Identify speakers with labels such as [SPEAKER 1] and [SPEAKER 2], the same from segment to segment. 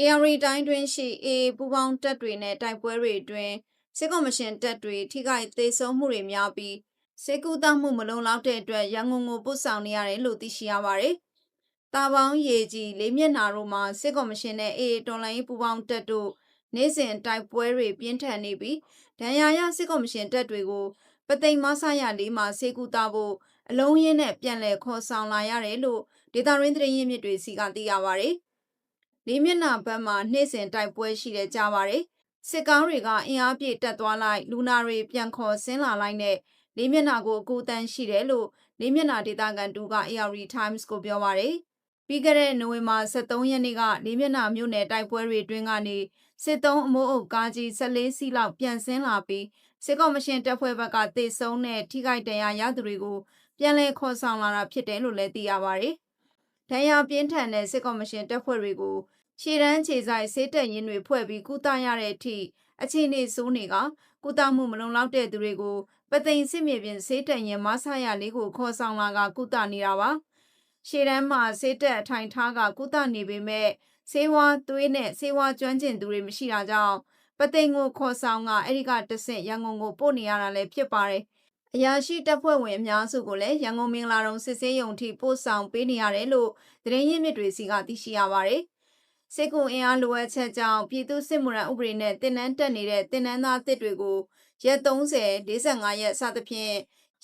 [SPEAKER 1] AR တိုင်းတွင်ရှိအေပူပေါင်းတပ်တွေနဲ့တိုက်ပွဲတွေအတွင်းစစ်ကော်မရှင်တပ်တွေထိခိုက်သေးဆုံးမှုတွေများပြီးစေကူတမှုမလုံလောက်တဲ့အတွက်ရန်ကုန်ကိုပို့ဆောင်နေရတယ်လို့သိရှိရပါတယ်။တာပေါင်းရေကြီးလေးမျက်နာတို့မှာစစ်ကော်မရှင်နဲ့အေတော်လိုင်းပူပေါင်းတပ်တို့နေ့စဉ်တိုက်ပွဲတွေပြင်းထန်နေပြီးဒဏ်ရာရစစ်ကော်မရှင်တပ်တွေကိုပသိမ်မဆရလေးမှာစေကူတာဖို့အလုံးရင်းနဲ့ပြန်လည်ခေါ်ဆောင်လာရတယ်လို့ဒေတာရင်းသတင်းရင်းမြစ်တွေစီကသိရပါတယ်။ လေးမျက်နှာဘက်မှာနေ့စဉ်တိုက်ပွဲရှိတဲ့ကြားပါတယ်။စစ်ကောင်းတွေကအင်အားပြည့်တက်သွားလိုက်လူနာတွေပြန်ခေါ်ဆင်းလာလိုက်နဲ့လေးမျက်နှာကိုအကူတန်းရှိတယ်လို့လေးမျက်နှာဒေတာကန်တူက AR Times ကိုပြောပါတယ်။ပြီးခဲ့တဲ့နိုဝင်ဘာ23ရက်နေ့ကလေးမျက်နှာမြို့နယ်တိုက်ပွဲတွေအတွင်းကနေစစ်သုံးအမိုးအုပ်ကားကြီး14စီးလောက်ပြန်ဆင်းလာပြီးစစ်ကော်မရှင်တပ်ဖွဲ့ဘက်ကတေဆုံးတဲ့ထိခိုက်ဒဏ်ရာရသူတွေကိုပြန်လည်ခေါ်ဆောင်လာတာဖြစ်တယ်လို့လည်းသိရပါတယ်။ဒဏ်ရာပြင်းထန်တဲ့စစ်ကော်မရှင်တပ်ဖွဲ့တွေကို ရှေ့တန်းခြေဆိုင်ဆေးတက်ရင်တွေဖွဲ့ပြီးကုသရတဲ့အထိအခြေအနေဆိုးနေကကုသမှုမလုံလောက်တဲ့သူတွေကိုပသိမ်စစ်မြေပြင်ဆေးတက်ရင်မဆရလေးကိုခေါ်ဆောင်လာကကုသနေတာပါ။ရှေ့တန်းမှာဆေးတက်အထိုင်ထားကကုသနေပေမဲ့ဆေးဝါးသွေးနဲ့ဆေးဝါးကျွမ်းကျင်သူတွေမရှိတာကြောင့်ပသိမ်ကိုခေါ်ဆောင်ကအဲ့ဒီကတဆင့်ရန်ကုန်ကိုပို့နေရတာလည်းဖြစ်ပါတယ်။အရာရှိတပ်ဖွဲ့ဝင်အများစုကိုလည်းရန်ကုန်မင်္ဂလာတုံစစ်ဆေးရုံထိပို့ဆောင်ပေးနေရတယ်လို့သတင်းရင်းမြစ်တွေစီကသိရှိရပါတယ်။ စစ်ကူအင်အားလိုအပ်ချက်ကြောင့်ပြည်သူစစ်မှုရန်ဥပဒေနဲ့တင်နန်းတက်နေတဲ့တင်နန်းသားတစ်တွေကိုရက်30 45ရက်စသဖြင့်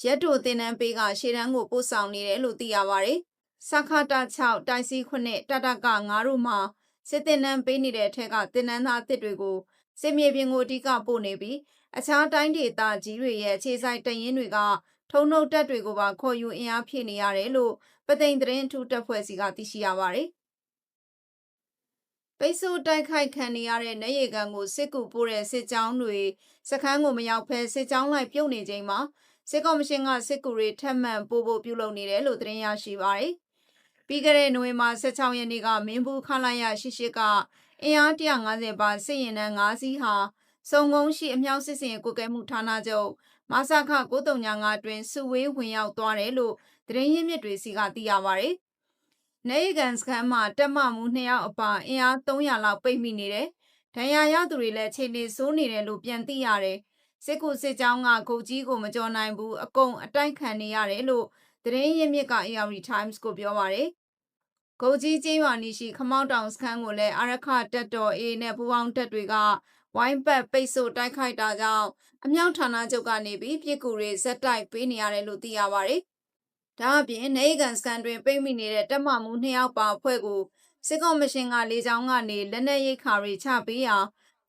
[SPEAKER 1] ရက်တို့တင်နန်းပေးကရှေ့တန်းကိုပို့ဆောင်နေတယ်လို့သိရပါတယ်။စခတာ6တိုက်စီ9တတက9တို့မှာစစ်တင်နန်းပေးနေတဲ့ထက်ကတင်နန်းသားတစ်တွေကိုစစ်မြေပြင်ကိုအဓိကပို့နေပြီးအခြားတိုင်းဒေသကြီးတွေရဲ့အခြေဆိုင်တရင်တွေကထုံနှုတ်တက်တွေကိုပါခေါ်ယူအင်အားဖြည့်နေရတယ်လို့ပသိမ်သတင်းထူတပ်ဖွဲ့စီကသိရှိရပါတယ်။ ပိတ်ဆို့တိုက်ခိုက်ခံနေရတဲ့နေရီကန်ကိုစစ်ကူပို့တဲ့စစ်ကြောင်းတွေစခန်းကိုမရောက်ဖဲစစ်ကြောင်းလိုက်ပြုတ်နေချိန်မှာစစ်ကော်မရှင်ကစစ်ကူတွေထပ်မံပို့ဖို့ပြုလုပ်နေတယ်လို့သတင်းရရှိပါတယ်။ပြီးခဲ့တဲ့နိုဝင်ဘာ16ရက်နေ့ကမင်းဘူးခလာရရှိရှိကအင်အား150ပါစစ်ရင်တန်း5စီးဟာစုံကုန်းရှိအမြောက်စစ်စင်ကိုကဲမှုဌာနချုပ်မဆခ935တွင်စုဝေးဝင်ရောက်သွားတယ်လို့သတင်းရင်းမြစ်တွေစီကသိရပါတယ်။ နေကန်စခန်းမှာတက်မမှု2ယောက်အပါအင်အား300လောက်ပိတ်မိနေတယ်။ဒဏ်ရာရသူတွေလည်းခြေနေဆိုးနေတယ်လို့ပြန်သိရတယ်။စစ်ကူစစ်ကြောင်းကဂုတ်ကြီးကိုမကြော်နိုင်ဘူးအကုန်အတိုက်ခံနေရတယ်လို့သတင်းရင်းမြစ်က AR Times ကိုပြောပါတယ်။ဂုတ်ကြီးကျေးရွာနီရှိခမောက်တောင်စခန်းကိုလည်းအာရခတက်တော် A နဲ့ပူပေါင်းတက်တွေကဝိုင်းပတ်ပိတ်ဆို့တိုက်ခိုက်တာကြောင့်အမြောက်ဌာနချုပ်ကနေပြီးပြည်ကူတွေဇက်တိုက်ပေးနေရတယ်လို့သိရပါတယ်။ ဒါအပြင်နေကန်စကန်တွင်ပိတ်မိနေတဲ့တက်မမှုနှစ်ယောက်ပါအဖွဲ့ကိုစစ်ကော်မရှင်ကလေကြောင်းကနေလက်နက်ရိတ်ခါတွေချပေးရာ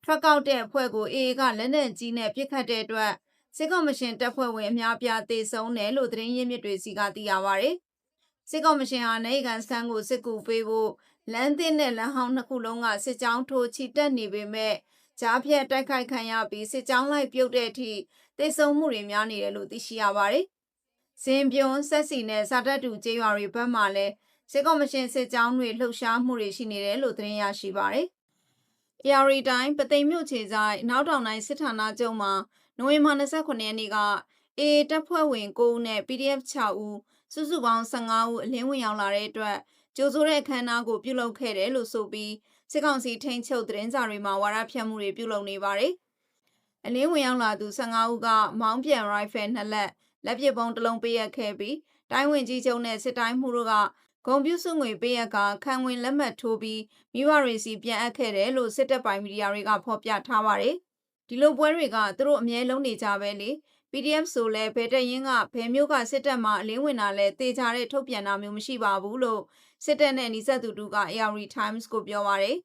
[SPEAKER 1] ထွက်ကောက်တဲ့အဖွဲ့ကို AA ကလက်နက်ကြီးနဲ့ပစ်ခတ်တဲ့အတွက်စစ်ကော်မရှင်တပ်ဖွဲ့ဝင်အများပြားသေဆုံးတယ်လို့သတင်းရင်းမြစ်တွေစီကသိရပါတယ်။စစ်ကော်မရှင်ဟာနေကန်စကန်ကိုစစ်ကူပေးဖို့လမ်းသစ်နဲ့လမ်းဟောင်းနှစ်ခုလုံးကစစ်ကြောင်းထိုးချီတက်နေပေမဲ့ကြားဖြတ်တိုက်ခိုက်ခံရပြီးစစ်ကြောင်းလိုက်ပြုတ်တဲ့အထိသေဆုံးမှုတွေများနေတယ်လို့သိရှိရပါတယ်။ စင်ပြုံဆက်စီနဲ့စာတက်တူကျေးရွာတွေဘက်မှလည်းစစ်ကော်မရှင်စစ်ကြောင်းတွေလှုပ်ရှားမှုတွေရှိနေတယ်လို့သတင်းရရှိပါတယ်။ AR တိုင်းပသိမ်မြို့ခြေဆိုင်နောက်တောင်တိုင်းစစ်ဌာနချုပ်မှာနိုဝင်ဘာ29ရက်နေ့က A တပ်ဖွဲ့ဝင်9ဦးနဲ့ PDF 6ဦးစုစုပေါင်း15ဦးအလင်းဝင်ရောက်လာတဲ့အတွက်ကြိုးစိုးတဲ့အခမ်းအနားကိုပြုလုပ်ခဲ့တယ်လို့ဆိုပြီးစစ်ကောင်စီထိန်းချုပ်သတင်းစာတွေမှာဝါဒဖြန့်မှုတွေပြုလုပ်နေပါတယ်။အလင်းဝင်ရောက်လာသူ15ဦးကမောင်းပြန်ရိုင်ဖယ်နှစ်လက် လက်ပစ်ပုံးတစ်လုံးပေးရခဲ့ပြီးတိုင်းဝင်ကြီးချုပ်နဲ့စစ်တိုင်းမှုတို့ကဂုံပြုစုငွေပေးရကခံဝင်လက်မှတ်ထိုးပြီးမိဘတွေစီပြန်အပ်ခဲ့တယ်လို့စစ်တပ်ပိုင်းမီဒီယာတွေကဖော်ပြထားပါတယ်။ဒီလိုပွဲတွေကသူတို့အမြဲလုံးနေကြပဲလေ PDF ဆိုလဲဘယ်တရင်ကဘယ်မျိုးကစစ်တပ်မှအလင်းဝင်တာလဲတေချာတဲ့ထုတ်ပြန်တာမျိုးမရှိပါဘူးလို့စစ်တပ်နဲ့နှိစက်သူတူက AR Times ကိုပြောပါရယ်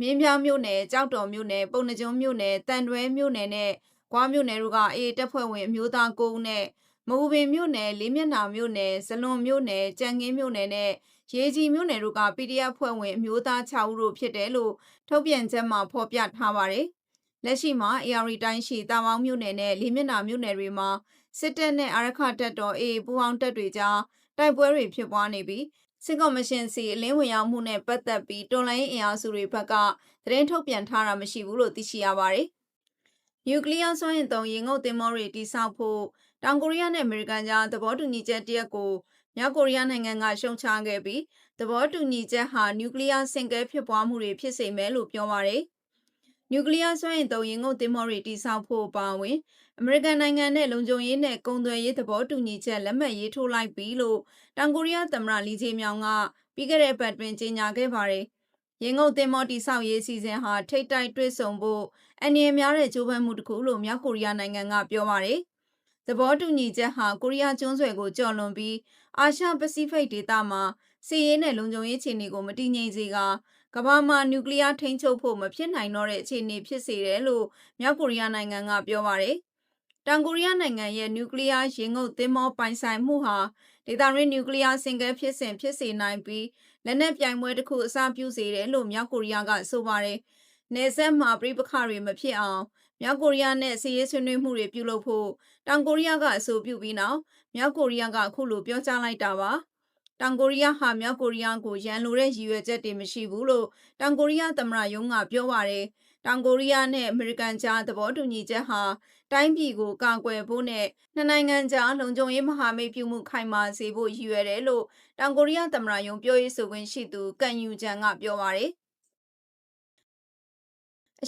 [SPEAKER 1] မင်းပြားမြို့နယ်ကြောက်တော်မြို့နယ်ပုံနှကျုံမြို့နယ်တန်တွဲမြို့နယ်နဲ့ကွာမြို့နယ်တို့ကအေးတပ်ဖွဲ့ဝင်အမျိုးသား9ဦးနဲ့ မအူပင်မြို့နယ်လေးမျက်နှာမြို့နယ်ဇလွန်မြို့နယ်ကြံငင်းမြို့နယ်နဲ့ရေကြီးမြို့နယ်တို့က PDF ဖွဲ့ဝင်အမျိုးသား6ဦးတို့ဖြစ်တယ်လို့ထုတ်ပြန်ချက်မှာဖော်ပြထားပါတယ်။လက်ရှိမှာ AR တိုင်းရှိတာမောင်းမြို့နယ်နဲ့လေးမျက်နှာမြို့နယ်တွေမှာစစ်တပ်နဲ့အာရခတပ်တော်အေးပူးပေါင်းတပ်တွေကြားတိုက်ပွဲတွေဖြစ်ပွားနေပြီးစစ်ကော်မရှင်စီအလင်းဝင်ရောက်မှုနဲ့ပတ်သက်ပြီးတော်လိုင်းအင်အားစုတွေဘက်ကသတင်းထုတ်ပြန်ထားတာမရှိဘူးလို့သိရှိရပါတယ်။နျူကလ িয়ার စွမ်းအင်သုံးရေငုပ်သင်္ဘောတွေတိစောက်ဖို့ တောင်ကိုရီးယားနဲ့အမေရိကန်ကြားသဘောတူညီချက်တရက်ကို မြောက်ကိုရီးယားနိုင်ငံကရှုံချခဲ့ပြီးသဘောတူညီချက်ဟာနျူကလ িয়ার စင်ကဲဖြစ်ပွားမှုတွေဖြစ်စေမယ်လို့ပြောပါတယ်။နျူကလ িয়ার စွမ်းအင်သုံးရင်ငုတ်သင်္ဘောတွေတိစောက်ဖို့ပါဝင်အမေရိကန်နိုင်ငံနဲ့လုံခြုံရေးနဲ့ကုန်သွယ်ရေးသဘောတူညီချက်လက်မှတ်ရေးထိုးလိုက်ပြီလို့တောင်ကိုရီးယားသမ္မတလီဂျေမြောင်ကပြီးခဲ့တဲ့အပတ်တွင်ကြေညာခဲ့ပါတယ်။ရေငုတ်သင်္ဘောတိစောက်ရေးစီစဉ်ဟာထိတ်တိုက်တွဲဆုံဖို့အန္တရာယ်များတဲ့ကြိုးပမ်းမှုတစ်ခုလို့မြောက်ကိုရီးယားနိုင်ငံကပြောပါတယ်။ သဘောတူညီချက်ဟာကိုရီးယားကျွန်းဆွယ်ကိုကျော်လွန်ပြီးအာရှပစိဖိတ်ဒေသမှာစီးရေးနဲ့လုံခြုံရေးအခြေအနေကိုမတည်ငြိမ်စေကကမ္ဘာမှာနျူကလ িয়ার ထိန်းချုပ်ဖို့မဖြစ်နိုင်တော့တဲ့အခြေအနေဖြစ်စေတယ်လို့မြောက်ကိုရီးယားနိုင်ငံကပြောပါတယ်။တောင်ကိုရီးယားနိုင်ငံရဲ့နျူကလ িয়ার ရေငုတ်သင်္ဘောပိုင်ဆိုင်မှုဟာဒေသရင်းနျူကလ িয়ার စင်ကဲဖြစ်စဉ်ဖြစ်စေနိုင်ပြီးလက်နက်ပြိုင်ပွဲတစ်ခုအစပြုစေတယ်လို့မြောက်ကိုရီးယားကဆိုပါတယ်။နေဆက်မှာပြိပခတွေမဖြစ်အောင် မြောက်ကိုရီးယားနဲ့စီးရေးဆွေးနွေးမှုတွေပြုလုပ်ဖို့တောင်ကိုရီးယားကအဆိုပြုပြီးနောက်မြောက်ကိုရီးယားကအခုလိုပြောကြားလိုက်တာပါ။တောင်ကိုရီးယားဟာမြောက်ကိုရီးယားကိုရန်လိုတဲ့ရည်ရွယ်ချက်တွေမရှိဘူးလို့တောင်ကိုရီးယားသမ္မတယုံကပြောပါတယ်။တောင်ကိုရီးယားနဲ့အမေရိကန်ကြားသဘောတူညီချက်ဟာတိုင်းပြည်ကိုကာကွယ်ဖို့နဲ့နှစ်နိုင်ငံကြားလုံခြုံရေးမဟာမိတ်ပြုမှုခိုင်မာစေဖို့ရည်ရွယ်တယ်လို့တောင်ကိုရီးယားသမ္မတယုံပြောရေးဆိုခွင့်ရှိသူကန်ယူဂျန်ကပြောပါတယ်။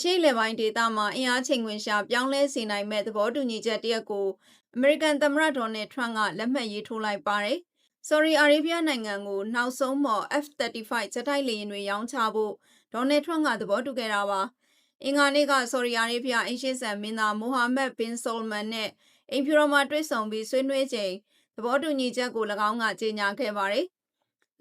[SPEAKER 1] အရှိလေပိုင်းဒေသမှာအင်အားချိန်ခွင်ရှာပြောင်းလဲစေနိုင်မဲ့သဘောတူညီချက်တရက်ကိုအမေရိကန်သမ္မတဒေါ်နယ်ထရန့်ကလက်မှတ်ရေးထိုးလိုက်ပါတယ်။ Saudi Arabia နိုင်ငံကိုနောက်ဆုံးမော် F-35 ဂျက်တိုက်လေယာဉ်တွေရောင်းချဖို့ဒေါ်နယ်ထရန့်ကသဘောတူခဲ့တာပါ။အင်္ဂါနေ့က Saudi Arabia အင်ရှိဆန်မင်းသားမိုဟာမက်ဘင်ဆူလမန်နဲ့အင်ဖြူတော်မှာတွေ့ဆုံပြီးဆွေးနွေးချိန်သဘောတူညီချက်ကို၎င်းကကြေညာခဲ့ပါတယ်။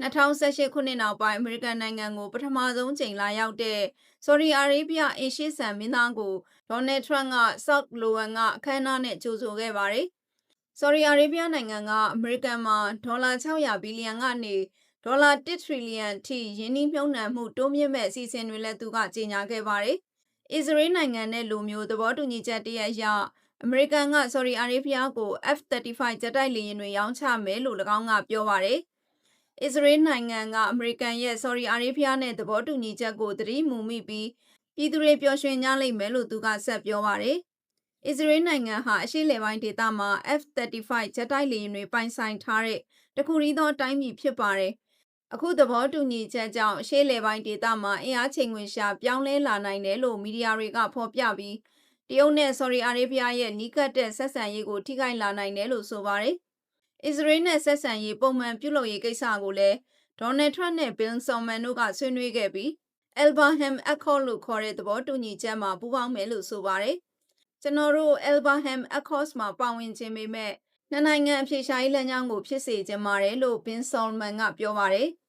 [SPEAKER 1] 2018ခုနှစ်နောက်ပိုင်းအမေရိကန်နိုင်ငံကိုပထမဆုံးချိန်လာရောက်တဲ့ဆော်ဒီအာရေဗျအင်ရှိဆန်မင်းသားကိုဒေါ်နယ်ထရန့်ကဆော့လိုဝမ်ကအခမ်းအနားနဲ့ကြိုဆိုခဲ့ပါတယ်။ဆော်ဒီအာရေဗျနိုင်ငံကအမေရိကန်မှာဒေါ်လာ600ဘီလီယံကနေဒေါ်လာ1ထရီလီယံထိယင်းနှိမ့်မြုံနှံမှုတိုးမြင့်မဲ့အစီအစဉ်တွေလည်းသူကကြေညာခဲ့ပါတယ်။အစ္စရေးနိုင်ငံနဲ့လူမျိုးသဘောတူညီချက်တရအရအမေရိကန်ကဆော်ဒီအာရေဗျကို F-35 ဂျက်တိုက်လေယာဉ်တွေရောင်းချမယ်လို့၎င်းကပြောပါတယ်။ အစ္စရေးနိုင်ငံကအမေရိကန်ရဲ့ဆော်ဒီအာရေဗျနဲ့သဘောတူညီချက်ကိုသတိမူမိပြီးပြည်သူတွေပျော်ရွှင်ကြလိမ့်မယ်လို့သူကဆက်ပြောပါတယ်။အစ္စရေးနိုင်ငံဟာအရှေ့လယ်ပိုင်းဒေသမှာ F-35 ဂျက်တိုက်လေယာဉ်တွေပိုင်ဆိုင်ထားတဲ့တခုရီးသောတိုင်းပြည်ဖြစ်ပါတယ်။အခုသဘောတူညီချက်ကြောင့်အရှေ့လယ်ပိုင်းဒေသမှာအင်အားချိန်ခွင်ရှာပြောင်းလဲလာနိုင်တယ်လို့မီဒီယာတွေကဖော်ပြပြီးတရုတ်နဲ့ဆော်ဒီအာရေဗျရဲ့နီးကပ်တဲ့ဆက်ဆံရေးကိုထိခိုက်လာနိုင်တယ်လို့ဆိုပါတယ်။ အစ္စရေးနဲ့ဆက်ဆံရေးပုံမှန်ပြုလုပ်ရေးကိစ္စကိုလည်းဒေါ်နယ်ထရန့်နဲ့ဘင်ဆယ်မန်တို့ကဆွေးနွေးခဲ့ပြီး Abraham Accord လို့ခေါ်တဲ့သဘောတူညီချက်မှာပူးပေါင်းမယ်လို့ဆိုပါတယ်။ကျွန်တော်တို့ Abraham Accords မှာပါဝင်ခြင်းပေမဲ့နှစ်နိုင်ငံအဖြေရှာရေးလမ်းကြောင်းကိုဖြစ်စေချင်ပါတယ်လို့ဘင်ဆယ်မန်ကပြောပါတယ်။